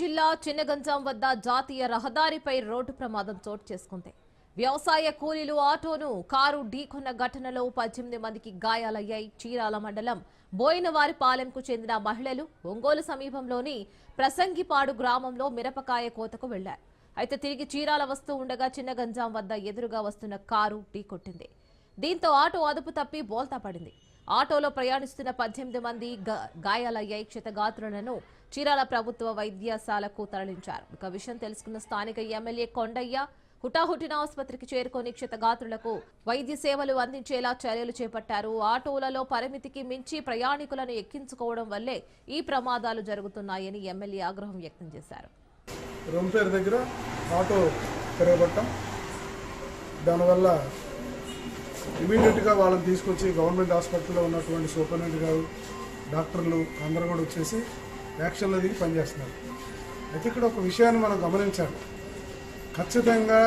జిల్లా చిన్నగంజాం వద్ద జాతీయ రహదారిపై రోడ్డు ప్రమాదం చోటు చేసుకుంది. వ్యవసాయ కూలీలు ఆటోను కారు ఢీకొన్న ఘటనలో పద్దెనిమిది మందికి గాయాలయ్యాయి. చీరాల మండలం బోయినవారిపాలెంకు చెందిన మహిళలు ఒంగోలు సమీపంలోని ప్రసంగిపాడు గ్రామంలో మిరపకాయ కోతకు వెళ్ళారు అయితే తిరిగి చీరాల వస్తూ ఉండగా చిన్నగంజాం వద్ద ఎదురుగా వస్తున్న కారు ఢీకొట్టింది. దీంతో ఆటో అదుపు తప్పి బోల్తా పడింది. ఆటోలో ప్రయాణిస్తున్న పద్దెనిమిది మంది గాయాలయ్యాయి. క్షతగాత్రులను చీరాల ప్రభుత్వ వైద్యశాలకు తరలించారు. ఇక విషయం తెలుసుకున్న స్థానిక ఎమ్మెల్యే కొండయ్య హుటాహుటిన ఆసుపత్రికి చేరుకొని క్షతగాత్రులకు వైద్య సేవలు అందించేలా చర్యలు చేపట్టారు. ఆటోలలో పరిమితికి మించి ప్రయాణికులను ఎక్కించుకోవడం వల్లే ఈ ప్రమాదాలు జరుగుతున్నాయని ఎమ్మెల్యే ఆగ్రహం వ్యక్తం చేశారు. దగ్గర ఆటో తిరగబట్టం దానివల్ల ఇమీడియట్గా వాళ్ళని తీసుకొచ్చి గవర్నమెంట్ హాస్పిటల్లో ఉన్నటువంటి సూపరింటెండెంట్ గారు డాక్టర్లు అందరూ కూడా వచ్చేసి యాక్షన్లో దిగి పనిచేస్తున్నారు. అయితే ఇక్కడ ఒక విషయాన్ని మనం గమనించాలి. ఖచ్చితంగా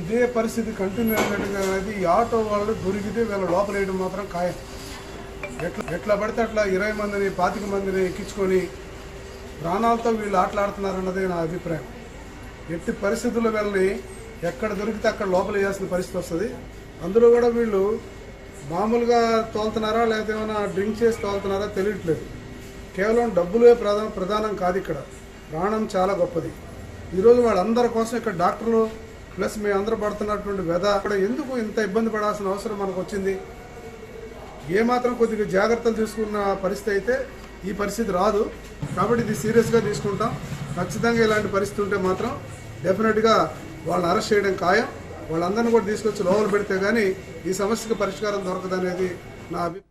ఇదే పరిస్థితి కంటిన్యూ అయినట్టుగా అనేది ఈ ఆటో వాళ్ళు దొరికితే వీళ్ళ లోపల వేయడం మాత్రం ఖాయం. ఎట్లా ఎట్లా పడితే అట్లా ఇరవై మందిని పాతిక మందిని ఎక్కించుకొని ప్రాణాలతో వీళ్ళు ఆటలాడుతున్నారన్నదే నా అభిప్రాయం. ఎట్టి పరిస్థితుల్లో వీళ్ళని ఎక్కడ దొరికితే అక్కడ లోపల వేయాల్సిన పరిస్థితి వస్తుంది. అందులో కూడా వీళ్ళు మామూలుగా తోలుతున్నారా లేకపోతే ఏమైనా డ్రింక్ చేసి తోలుతున్నారా తెలియట్లేదు. కేవలం డబ్బులే ప్రధాన ప్రధానం కాదు ఇక్కడ. ప్రాణం చాలా గొప్పది. ఈరోజు వాళ్ళందరి కోసం ఇక్కడ డాక్టర్లు ప్లస్ మేము అందరూ పడుతున్నటువంటి వ్యధ ఇక్కడ ఎందుకు ఇంత ఇబ్బంది పడాల్సిన అవసరం మనకు వచ్చింది? ఏమాత్రం కొద్దిగా జాగ్రత్తలు తీసుకున్న పరిస్థితి అయితే ఈ పరిస్థితి రాదు. కాబట్టి ఇది సీరియస్గా తీసుకుంటాం. ఖచ్చితంగా ఇలాంటి పరిస్థితి ఉంటే మాత్రం డెఫినెట్గా వాళ్ళని అరెస్ట్ చేయడం ఖాయం. వాళ్ళందరినీ కూడా తీసుకొచ్చి లోపల పెడితే కానీ ఈ సమస్యకు పరిష్కారం దొరకదనేది నా అభిప్రాయం.